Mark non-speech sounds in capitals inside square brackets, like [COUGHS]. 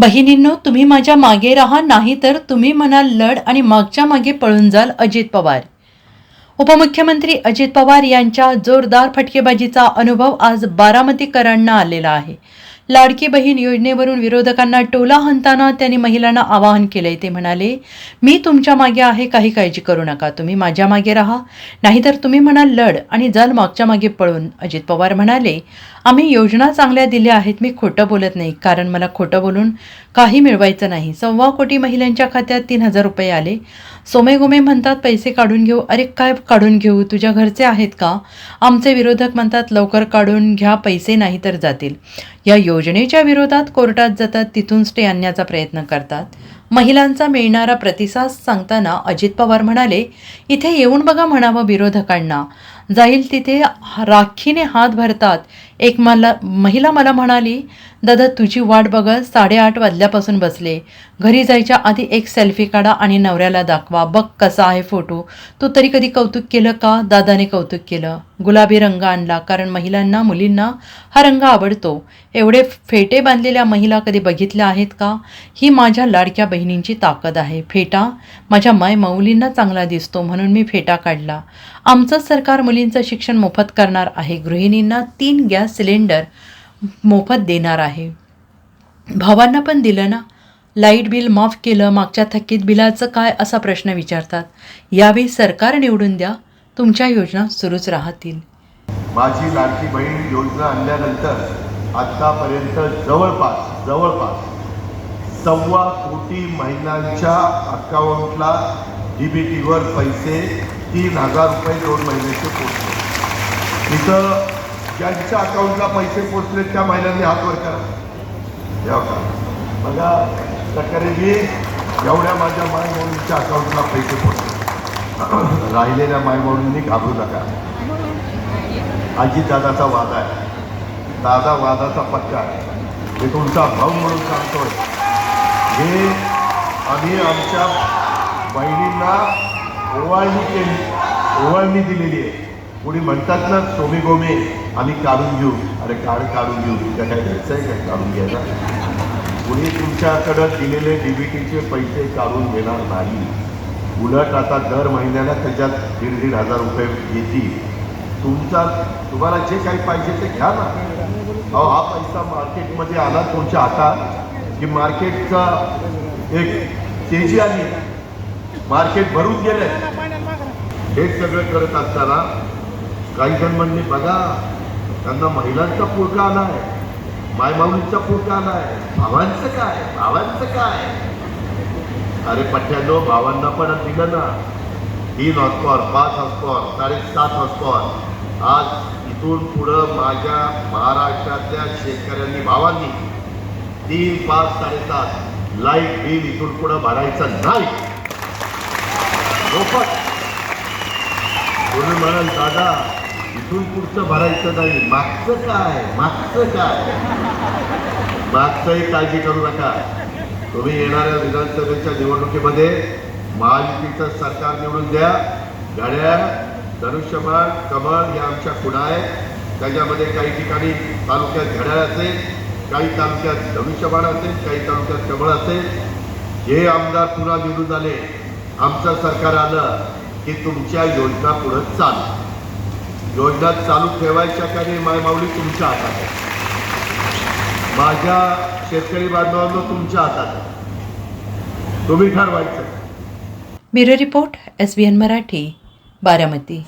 बहिणींनो तुम्ही माझ्या मागे राहा नाही तर तुम्ही म्हणाल लढ आणि मागच्या मागे पळून जाल अजित पवार. उपमुख्यमंत्री अजित पवार यांच्या जोरदार फटकेबाजीचा अनुभव आज बारामतीकरांना आलेला आहे. लाडकी बहीण योजनेवरून विरोधकांना टोला हणताना त्यांनी महिलांना आवाहन केलंय. ते म्हणाले मी तुमच्या मागे आहे काही काळजी करू नका. तुम्ही माझ्या मागे राहा. नाहीतर तुम्ही म्हणाल लढ आणि जाल मागच्या मागे पळून अजित पवार म्हणाले आम्ही योजना चांगल्या दिल्या आहेत. मी खोटं बोलत नाही. कारण मला खोटं बोलून काही मिळवायचं नाही. सव्वा कोटी महिलांच्या खात्यात तीन हजार रुपये आले. सोमेगोमे म्हणतात पैसे काढून घेऊ. अरे काय काढून घेऊ? तुझ्या घरचे आहेत का? आमचे विरोधक म्हणतात लवकर काढून घ्या. पैसे नाही तर जातील. या योजनेच्या विरोधात कोर्टात जातात तिथून स्टे आणण्याचा प्रयत्न करतात. महिलांचा मिळणारा प्रतिसाद सांगताना अजित पवार म्हणाले इथे येऊन बघा म्हणावं विरोधकांना. जाईल तिथे राखीने हात भरतात. एक मला महिला मला म्हणाली दादा तुझी वाट बघत साडेआठ वाजल्यापासून बसले. घरी जायच्या आधी एक सेल्फी काढा आणि नवऱ्याला दाखवा. बघ कसा आहे फोटो. तू तरी कधी कौतुक केलं का दादाने कौतुक केलं. गुलाबी रंग आणला कारण महिलांना मुलींना हा रंग आवडतो. एवढे फेटे बांधलेल्या महिला कधी बघितल्या आहेत का? ही माझ्या लाडक्या बहिणी बहिणींची ताकद आहे. फेटा माझ्या माय माऊलींना चांगला दिसतो म्हणून मी फेटा काढला. आमचं सरकार मुलींचं शिक्षण मोफत करणार आहे. गृहिणींना तीन गॅस सिलेंडर मोफत देणार आहे. भावांना पण दिलं ना? लाइट बिल माफ केलं मागच्या थकीत बिलाचं काय असा प्रश्न विचारतात. यावेळी सरकार निवडून द्या तुमच्या योजना सुरूच राहतील. माझी लाडकी बहीण योजना आणल्यानंतर आत्तापर्यंत जवळपास जवळपास सव्वा कोटी महिलांच्या अकाउंटला डी बी टीवर पैसे तीन हजार रुपये दोन महिन्याचे पोचले. इथं ज्यांच्या अकाउंटला पैसे पोचले त्या महिलांनी हात वर करा. तेव्हा का? बघा प्रकारे मी एवढ्या माझ्या मायमौलींच्या अकाउंटला पैसे पोचले. [COUGHS] राहिलेल्या मायमौलींनी घाबरू नका. आजी दादाचा वादा आहे. दादा वादाचा पक्का आहे. मी तुमचा भाऊ म्हणून सांगतोय. हे आम्ही आमच्या बहिणींना ओवाळणी केली. ओवाळणी दिलेली आहे. कोणी म्हणतात ना सोमी गोमे आम्ही काढून घेऊ. अरे काढ काढून घेऊ. तुझ्या काय घ्यायचं आहे? काय काढून घ्यायला? कुणी तुमच्याकडं दिलेले डीबीटीचे पैसे काढून घेणार नाही. उलट आता दर महिन्याला त्याच्यात दीड दीड हजार रुपये येतील. तुमचा तुम्हाला जे काही पाहिजे ते घ्या ना. अहो हा पैसा मार्केटमध्ये आला तुमच्या हातात की मार्केटचा एक तेजी आली. मार्केट भरून गेले हे सगळं करत असताना काही जण म्हणले बघा त्यांना महिलांचा पुळका आला आहे. मायमाऊलीचा पुळका आला आहे. भावांचं काय? भावांचं काय? अरे पठ्यानो भावांना पण दिलं ना. तीन हॉस्पॉर पाच हॉस्पॉर साडेसात हॉस्पॉर आज इथून पुढं माझ्या महाराष्ट्रातल्या शेतकऱ्यांनी भावांनी तीन पाच साडेसात. लाइट बिल इथून पुढं भरायचं नाही. मोफत तुम्ही म्हणाल दादा इथून पुढचं भरायचं नाही. मागचं काय? मागचं काय? मागचंही काळजी करू नका. तुम्ही येणाऱ्या विधानसभेच्या निवडणुकीमध्ये महायुतीचं सरकार निवडून द्या. घड्याळ धनुष्यबाण कमळ या आमच्या खुणा आहेत? त्याच्यामध्ये काही ठिकाणी तालुक्यात घड्याळ असेल काही तालुक्यात धनुष्यबाण असेल काही तालुक्यात कमळ असेल. हे आमदार पुन्हा निवडून आले. आमचं सरकार आलं की तुमच्या योजना पुढं चालू. योजना चालू ठेवायच्या का नाही मायमाऊली तुमच्या हातात आहे. माझ्या शेतकरी बांधवांना तुमच्या हातात आहे. तुम्ही ठरवायचं. Bureau report S B N Marathi Baramati.